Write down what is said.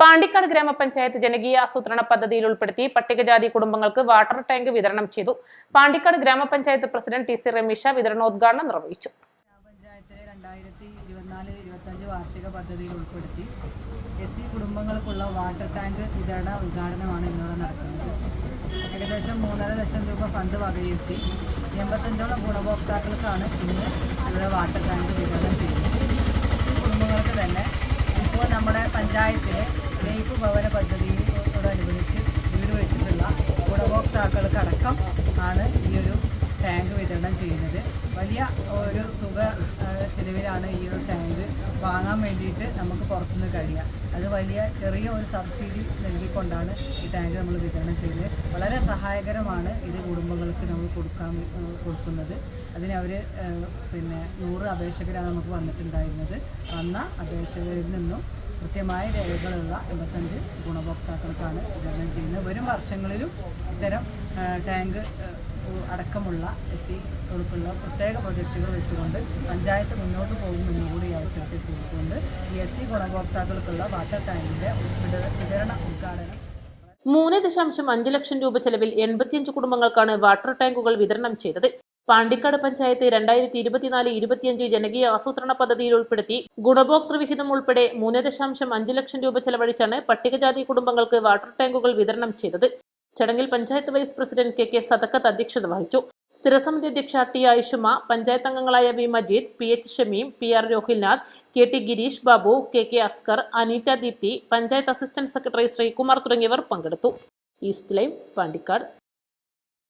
പാണ്ടിക്കാട് ഗ്രാമപഞ്ചായത്ത് ജനകീയ ആസൂത്രണ പദ്ധതിയിൽ ഉൾപ്പെടുത്തി പട്ടികജാതി കുടുംബങ്ങൾക്ക് വാട്ടർ ടാങ്ക് വിതരണം ചെയ്തു. പാണ്ടിക്കാട് ഗ്രാമപഞ്ചായത്ത് പ്രസിഡന്റ് ടി സി രമീഷ വിതരണോദ്ഘാടനം നിർവഹിച്ചു. ഗ്രാമപഞ്ചായത്തിലെ രണ്ടായിരത്തി ഇരുപത്തിനാല് വാർഷിക പദ്ധതിയിൽ ഉൾപ്പെടുത്തി എസ് സി കുടുംബങ്ങൾക്കുള്ള വാട്ടർ ടാങ്ക് വിതരണ ഉദ്ഘാടനമാണ് ഇന്നിവിടെ നടക്കുന്നത്. ഏകദേശം മൂന്നര ലക്ഷം രൂപ ഫണ്ട് വകയിരുത്തി എൺപത്തഞ്ചോളം ഗുണഭോക്താക്കൾക്കാണ് ഇന്ന് ഇവിടെ വാട്ടർ ടാങ്ക് വിതരണം ചെയ്യുന്നത്. കുടുംബങ്ങൾക്ക് തന്നെ ഇപ്പോൾ നമ്മുടെ പഞ്ചായത്തിലെ ലൈഫ് ഭവന പദ്ധതിയോടനുബന്ധിച്ച് വീട് വെച്ചിട്ടുള്ള ഗുണഭോക്താക്കൾക്കടക്കം ആണ് ഈ ഒരു ടാങ്ക് വിതരണം ചെയ്യുന്നത്. വലിയ ഒരു തുക ചിലവിലാണ് ഈ ഒരു ടാങ്ക് വാങ്ങാൻ വേണ്ടിയിട്ട് നമുക്ക് പുറത്തുനിന്ന് കഴിയുക. അത് വലിയ ചെറിയ ഒരു സബ്സിഡി നൽകിക്കൊണ്ടാണ് ഈ ടാങ്ക് നമ്മൾ വിതരണം ചെയ്യുന്നത്. വളരെ സഹായകരമാണ് ഇത് കുടുംബങ്ങൾക്ക് നമ്മൾ കൊടുക്കാൻ കൊടുക്കുന്നത്. അതിനവർ പിന്നെ നൂറ് അപേക്ഷകരാണ് നമുക്ക് വന്നിട്ടുണ്ടായിരുന്നത്. വന്ന അപേക്ഷകരിൽ നിന്നും കൃത്യമായ രേഖകളുള്ള എൺപത്തഞ്ച് ഗുണഭോക്താക്കൾക്കാണ് വിതരണം ചെയ്യുന്നത്. വരും വർഷങ്ങളിലും ഇത്തരം ടാങ്ക് അടക്കമുള്ള എസ് സി ഉൾപ്പെടെയുള്ള പ്രത്യേക പ്രൊജക്റ്റുകൾ വെച്ചുകൊണ്ട് പഞ്ചായത്ത് മുന്നോട്ട് പോകുമെന്ന് കൂടി ഈ അവസരത്തിൽ സൂചിച്ചുകൊണ്ട് ഈ എസ് സി ഗുണഭോക്താക്കൾക്കുള്ള വാട്ടർ ടാങ്കിന്റെ വിത- വിതരണ ഉദ്ഘാടനം മൂന്ന് ദശാംശം അഞ്ച് ലക്ഷം രൂപ ചെലവിൽ എൺപത്തിയഞ്ച് കുടുംബങ്ങൾക്കാണ് വാട്ടർ ടാങ്കുകൾ വിതരണം ചെയ്തത്. പാണ്ടിക്കാട് പഞ്ചായത്ത് രണ്ടായിരത്തി ഇരുപത്തിനാല് ഇരുപത്തിയഞ്ച് ജനകീയ ആസൂത്രണ പദ്ധതിയിൽ ഉൾപ്പെടുത്തി ഗുണഭോക്തൃ വിഹിതം ഉൾപ്പെടെ മൂന്ന് ദശാംശം അഞ്ച് ലക്ഷം രൂപ ചെലവഴിച്ചാണ് പട്ടികജാതി കുടുംബങ്ങൾക്ക് വാട്ടർ ടാങ്കുകൾ വിതരണം ചെയ്തത്. ചടങ്ങിൽ panchayat vice president K K Sadakkath അധ്യക്ഷത വഹിച്ചു. സ്ഥിരസമിതി അധ്യക്ഷ ടി ആയിഷുമ പഞ്ചായത്ത് അംഗങ്ങളായ V Majeed P H Shameem P R Rohilnath K T Girish Babu K K Askar Aneetta Deepthi panchayat assistant secretary Sreekumar തുടങ്ങിയവർ പങ്കെടുത്തു. East lime Pandikkad.